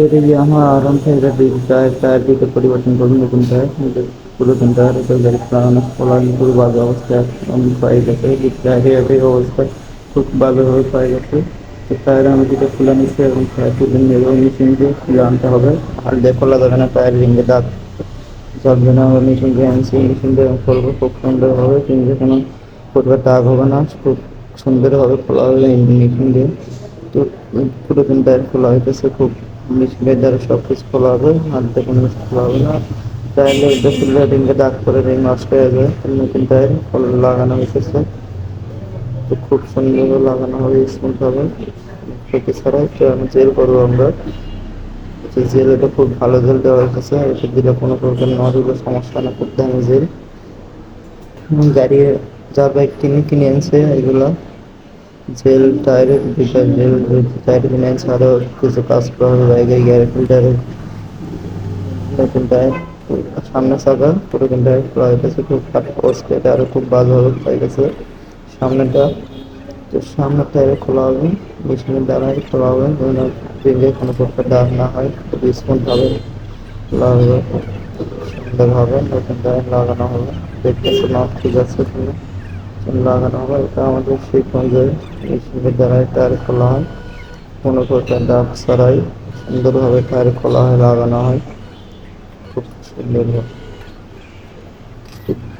এটা যে আমার আরাম ফাইভ টায়ার টায়ার দিকে পরিবর্তন করুন, নতুন টায়ার পুরাতন টায়ার গাড়ি পুরানো খোলা পুরো বাজে অবস্থায় একদম পাই গেছে টায়ারের অবস্থা, খুব ভালোভাবে পাই গেছে। তো টায়ার আমি যেটা খোলা নিচ্ছি এবং টায়ার তুলে নেব মেশিন দিয়ে খুলে আনতে হবে। আর দিয়ে যাবে না টায়ার রিঙ্গে দাঁত চলবে না আমরা মেশিন দিয়ে আনছি মেশিন দিয়ে করব, খুব সুন্দর হবে কিন্তু কোনো ফুটবার দাগ হবে না, খুব সুন্দরভাবে খোলা হবে মেশিন দিয়ে তো পুরাতন টায়ার খোলা হইতেছে, খুব মেশিনের দ্বারা সব কিছু খোলা হবে হাত কোনো কিছু খোলা হবে না। টায়ারে এটা খুললে রিঙ্গে দাগ করে রিং নষ্ট হয়ে যাবে নতুন টায়ার লাগানো হইতেছে। তো খুব সুন্দর লাগানো হবে স্মুথ হবে। ক্ষতি ছাড়াই তো আমি জেল করব আমরা। তো জেল এটা খুব ভালো জেল দেওয়া হয়েছে এটা দিলে কোনো প্রকার নজরের সমস্যা না খুব দামি জেল গাড়ি যা বাইক কিনে কিনে আনছে এগুলো। জেল টায়ারের বিষয় জেল কিনে আনছে আরও কিছু কাজ করা গ্যারেজ ফিল্টারের নতুন টায়ার সামনে চাকা পুরোনো টায়ার খোলা গেছে খুব করছে এটা আরও খুব ভালোভাবে হয়ে গেছে। সামনেটা, তো সামনের টায়ারে খোলা হবে মেশিনের দ্বারাই খোলা হবে, যেন রিঙ্গে কোনো প্রকার দাগ না হয় খুব স্মুথ হবে খোলা হবে সুন্দর হবে নতুন টায়ার লাগানো হবে। দেখতেছে না ঠিক আছে লাগানো হবে এটা আমাদের শিবগঞ্জের মেশিনের দ্বারাই টায়ার খোলা হয় কোনো প্রকার দাগ ছাড়াই সুন্দরভাবে টায়ার খোলা হয় লাগানো হয়। খুব সুন্দর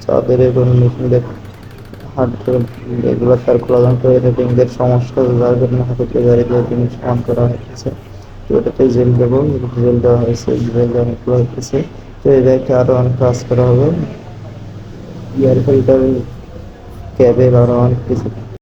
যাদের এবং মেশিন দেখ হাত এগুলো তার খোলা যন্ত্র এটা রিঙ্গের সমস্যা যার জন্য হাতে গাড়ি দিয়ে সমান করা হয়েছে। তো এটাতে জেল দেবো, জেল দেওয়া হয়েছে, জেল দেওয়া খোলা হয়েছে। তো এই ব্যাগটা আরও অনেক কাজ করা হবে। ইয়ার ফিল্টার ক্যাবের আরও অনেক কিছু